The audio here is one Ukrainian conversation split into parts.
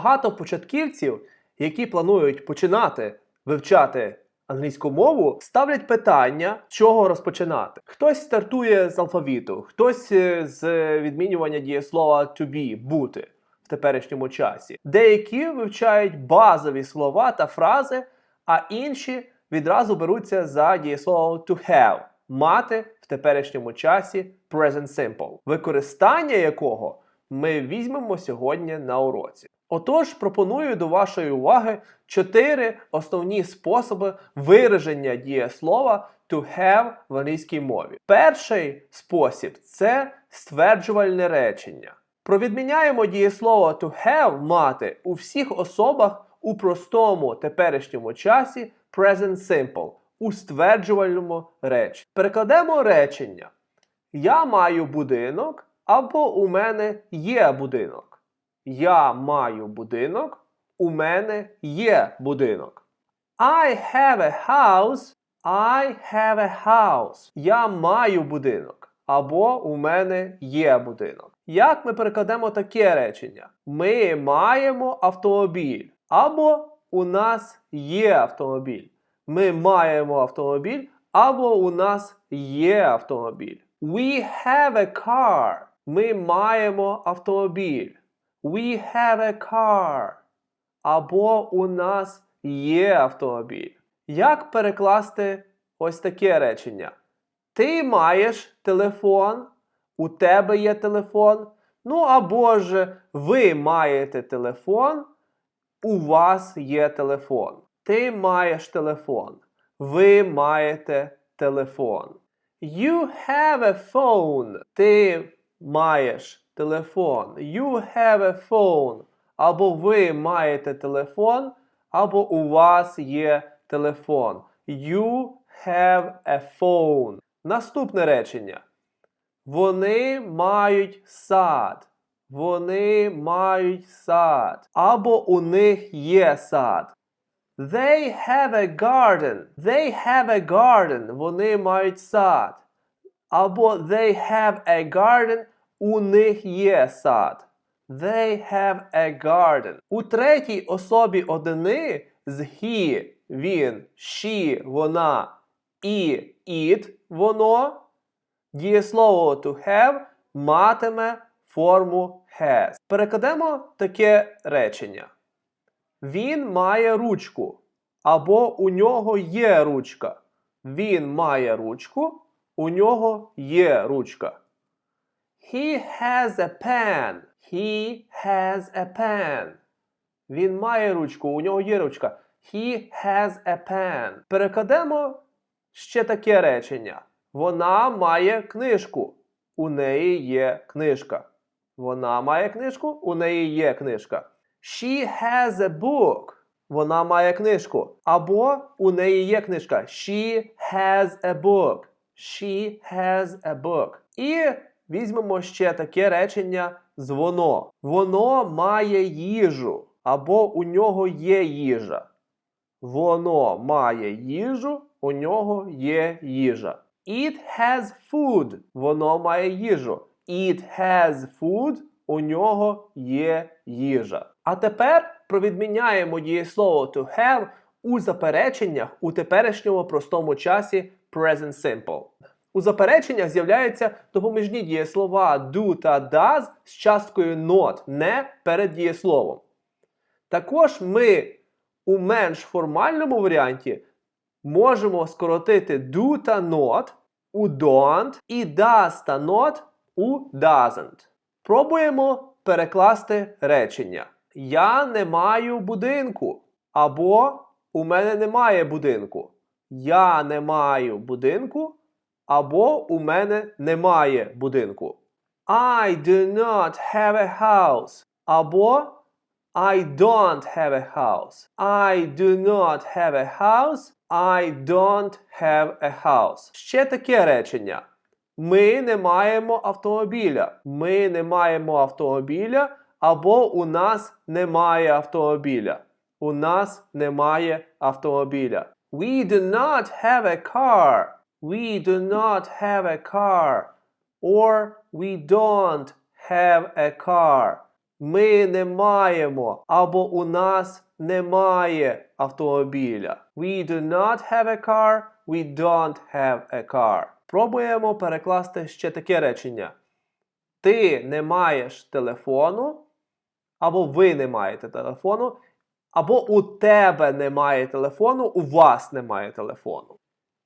багато початківців, які планують починати вивчати англійську мову, ставлять питання, чого розпочинати. Хтось стартує з алфавіту, хтось е, з відмінювання дієслова to be бути в теперішньому часі. Деякі вивчають базові слова та фрази, а інші відразу беруться за дієслово to have мати в теперішньому часі present simple, використання якого ми візьмемо сьогодні на уроці. Отож, пропоную до вашої уваги чотири основні способи вираження дієслова to have в англійській мові. Перший спосіб це стверджувальне речення. Провідміняємо дієслово to have мати у всіх особах у простому теперішньому часі present simple у стверджувальному реченні. Перекладемо речення. Я маю будинок або у мене є будинок. Я маю будинок, у мене є будинок. I have a house. I have a house. Я маю будинок. Або у мене є будинок. Як ми перекладемо таке речення? Ми маємо автомобіль. Або у нас є автомобіль. Ми маємо автомобіль, або у нас є автомобіль. We have a car. Ми маємо автомобіль. We have a car. Або у нас є автомобіль. Як перекласти ось таке речення? Ти маєш телефон, у тебе є телефон. Ну або ж ви маєте телефон, у вас є телефон. Ти маєш телефон. Ви маєте телефон. You have a phone. Ти маєш телефон. You have a phone. Або ви маєте телефон, або у вас є телефон. You have a phone. Наступне речення. Вони мають сад. Вони мають сад. Або у них є сад. They have a garden. They have a garden. Вони мають сад. Або they have a garden. У них є сад. They have a garden. У третій особі одини з he, він, she, вона і it, воно, дієслово to have матиме форму has. Перекладемо таке речення. Він має ручку. Або у нього є ручка. Він має ручку, у нього є ручка. He has a pen. He has a pen. Він має ручку, у нього є ручка. He has a pen. Перекладемо ще таке речення. Вона має книжку. У неї є книжка. Вона має книжку, у неї є книжка. She has a book. Вона має книжку. Або у неї є книжка. She has a book. She has a book. І візьмемо ще таке речення з воно. Воно має їжу. Або у нього є їжа. Воно має їжу, у нього є їжа. It has food. Воно має їжу. It has food. У нього є їжа. А тепер провідміняємо дієслово to have у запереченнях у теперішньому простому часі present simple. У запереченнях з'являються допоміжні дієслова do та does з часткою not, не перед дієсловом. Також ми у менш формальному варіанті можемо скоротити do та not у don't і does та not у doesn't. Пробуємо перекласти речення. Я не маю будинку. Або у мене немає будинку. Я не маю будинку. Або у мене немає будинку. I do not have a house. Або I don't have a house. I do not have a house. I don't have a house. Ще таке речення. Ми не маємо автомобіля. Ми не маємо автомобіля. Або у нас немає автомобіля. У нас немає автомобіля. We do not have a car. We do not have a car. Or we don't have a car. Ми не маємо або у нас немає автомобіля. We do not have a car. We don't have a car. Пробуємо перекласти ще таке речення. Ти не маєш телефону, або ви не маєте телефону, або у тебе немає телефону, у вас немає телефону.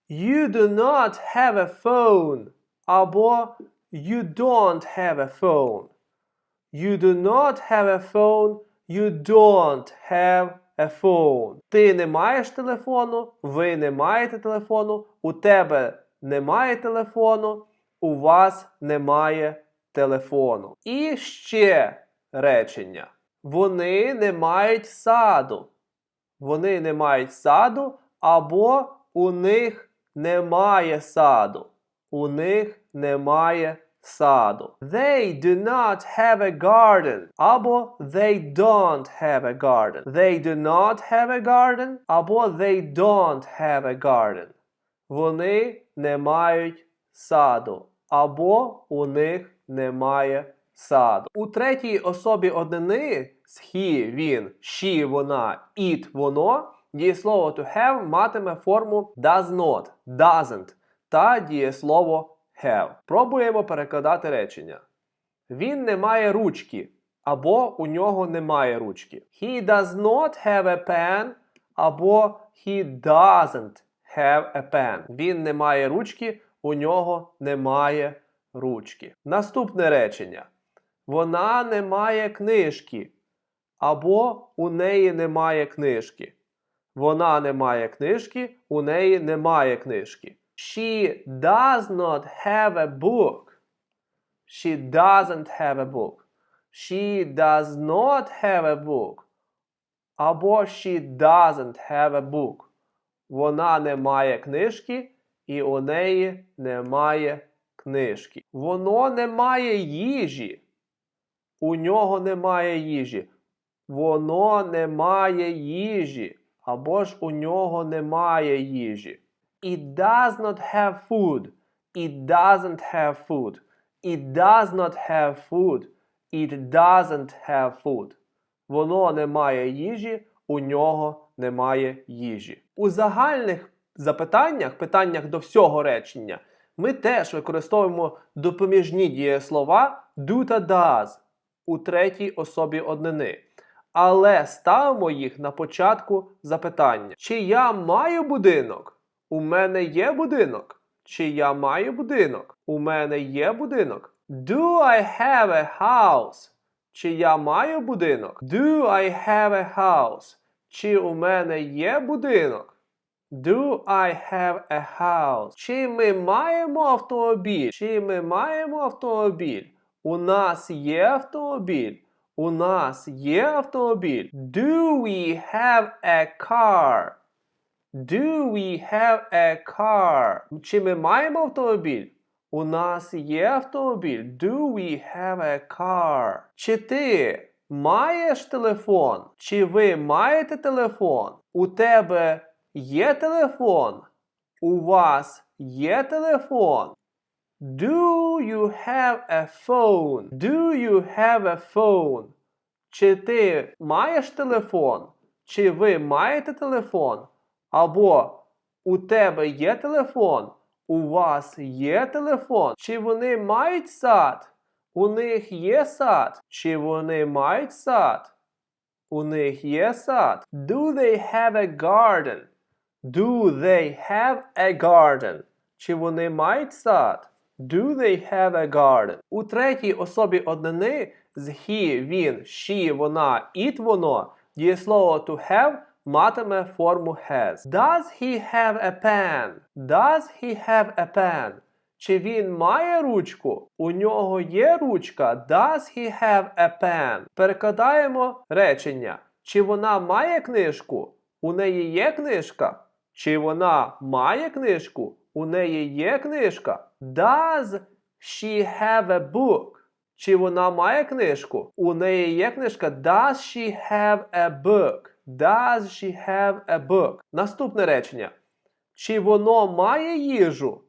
You do not have a phone. Або you don't have a phone. You do not have a phone. You don't have a phone. Ти не маєш телефону, ви не маєте телефону, у тебе немає телефону, у вас немає телефону. І ще речення. Вони не мають саду. Вони не мають саду, або у них немає саду. У них немає саду. They do not have a garden. Або they don't have a garden. They do not have a garden. Або they don't have a garden. Вони не мають саду. Або у них немає саду. У третій особі однини he, він, she, вона, it, воно, дієслово to have матиме форму does not, doesn't та дієслово have. Пробуємо перекладати речення. Він не має ручки, або у нього немає ручки. He does not have a pen, або he doesn't have a pen. Він не має ручки, у нього немає ручки. Наступне речення. Вона не має книжки, або у неї немає книжки. Вона не має книжки, у неї немає книжки. She does not have a book. She doesn't have a book. She does not have a book. Або she doesn't have a book. Вона не має книжки, і у неї немає книжки. Воно не має їжі. У нього немає їжі. Воно не має їжі. Або ж у нього немає їжі. It does not have food. It doesn't have food. It does not have food. It doesn't have food. Воно не має їжі, у нього немає їжі. У загальних запитаннях, питаннях до всього речення, ми теж використовуємо допоміжні дієслова do та does у третій особі однини. Але ставимо їх на початку запитання. Чи я маю будинок? У мене є будинок. Чи я маю будинок? У мене є будинок. Do I have a house? Чи я маю будинок? Do I have a house? Чи у мене є будинок? Do I have a house? Чи ми маємо автомобіль? Чи ми маємо автомобіль? У нас є автомобіль. У нас є автомобіль. Do we have a car? Do we have a car? Чи ми маємо автомобіль? У нас є автомобіль. Do we have a car? Чи ти маєш телефон? Чи ви маєте телефон? У тебе є телефон? У вас є телефон? Do you have a phone? Do you have a phone? Чи ти маєш телефон? Чи ви маєте телефон? Або у тебе є телефон? У вас є телефон? Чи вони мають сад? У них є сад? Чи вони мають сад? У них є сад. Do they have a garden? Do they have a garden? Чи вони мають сад? Do they have a garden? У третій особі однини з he, він, she, вона, it, воно дієслово to have матиме форму has. Does he have a pen? Does he have a pen? Чи він має ручку? У нього є ручка. Does he have a pen? Перекладаємо речення. Чи вона має книжку? У неї є книжка. Чи вона має книжку? У неї є книжка. Does she have a book? Чи вона має книжку? У неї є книжка. Does she have a book? Does she have a book? Наступне речення. Чи воно має їжу?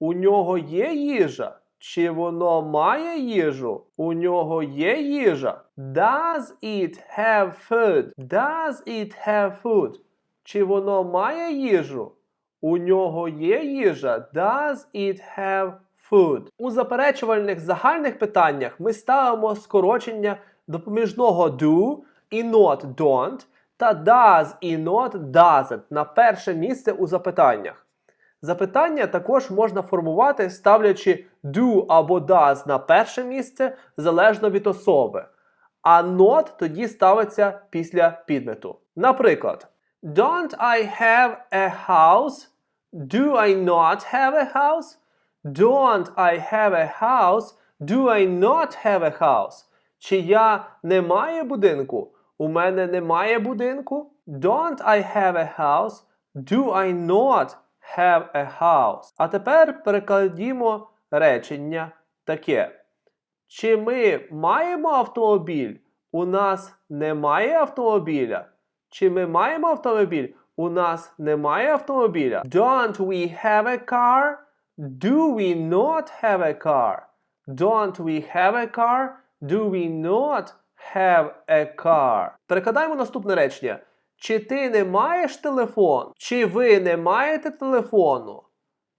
У нього є їжа. Чи воно має їжу? У нього є їжа. Does it have food? Does it have food? Чи воно має їжу? У нього є їжа. Does it have food? У заперечувальних загальних питаннях ми ставимо скорочення допоміжного do і not don't та does і not doesn't на перше місце у запитаннях. Запитання також можна формувати, ставлячи do або does на перше місце залежно від особи. А not тоді ставиться після підмету. Наприклад, Don't I have a house? Do I not have a house? Don't I have a house? Do I not have a house? Чи я не маю будинку? У мене немає будинку? Don't I have a house? Do I not have a house? А тепер перекладімо речення таке. Чи ми маємо автомобіль? У нас немає автомобіля. Чи ми маємо автомобіль? У нас немає автомобіля. Don't we have a car? Do we not have a car? Don't we have a car? Do we not have a car? Перекладаємо наступне речення. Чи ти не маєш телефон? Чи ви не маєте телефону?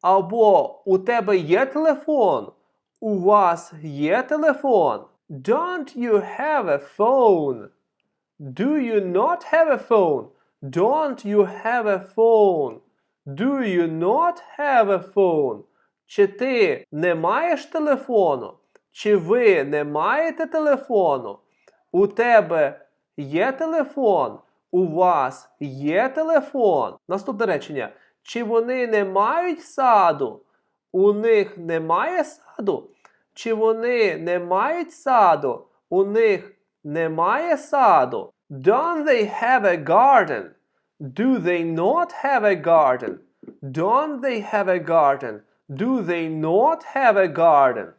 Або у тебе є телефон? У вас є телефон? Don't you have a phone? Do you not have a phone? Don't you have a phone? Do you not have a phone? Чи ти не маєш телефону? Чи ви не маєте телефону? У тебе є телефон? У вас є телефон? Наступне речення. Чи вони не мають саду? У них немає саду? Чи вони не мають саду? У них немає саду. Don't they have a garden? Do they not have a garden? Don't they have a garden? Do they not have a garden?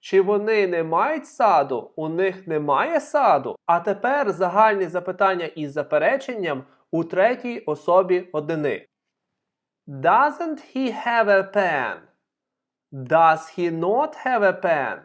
Чи вони не мають саду? У них немає саду. А тепер загальні запитання із запереченням у третій особі однини. Doesn't he have a pen? Does he not have a pen?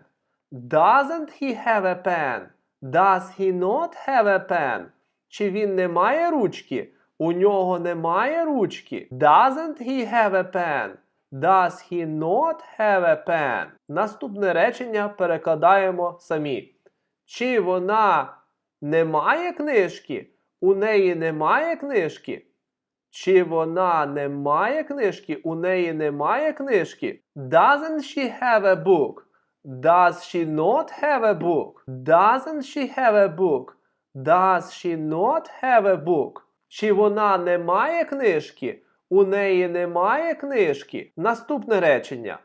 Doesn't he have a pen? Does he not have a pen? Чи він не має ручки? У нього немає ручки. Doesn't he have a pen? Does he not have a pen? Наступне речення перекладаємо самі. Чи вона не має книжки? У неї немає книжки. Чи вона не має книжки? У неї немає книжки. Doesn't she have a book? Does she not have a book? Doesn't she have a book? Does she not have a book? Чи вона не має книжки? У неї немає книжки. Наступне речення.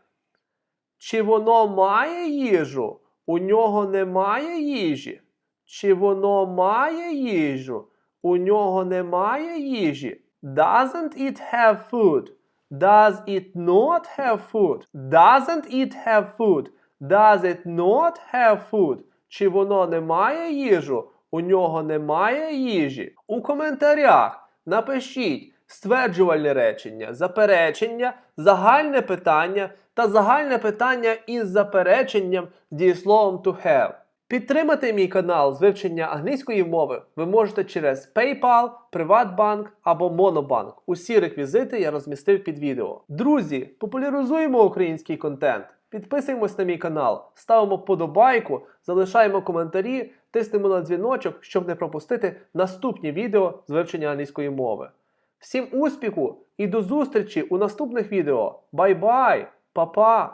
Чи воно має їжу? У нього немає їжі. Чи воно має їжу? У нього немає їжі. Doesn't it have food? Does it not have food? Doesn't it have food? Does it not have food? Чи воно не має їжу? У нього немає їжі. У коментарях напишіть стверджувальне речення, заперечення, загальне питання та загальне питання із запереченням дієсловом to have. Підтримати мій канал з вивчення англійської мови ви можете через PayPal, Приватбанк або Монобанк. Усі реквізити я розмістив під відео. Друзі, популяризуємо український контент. Підписуємось на мій канал, ставимо вподобайку, залишаємо коментарі, тиснемо на дзвіночок, щоб не пропустити наступні відео з вивчення англійської мови. Всім успіху і до зустрічі у наступних відео. Бай-бай! Па-па!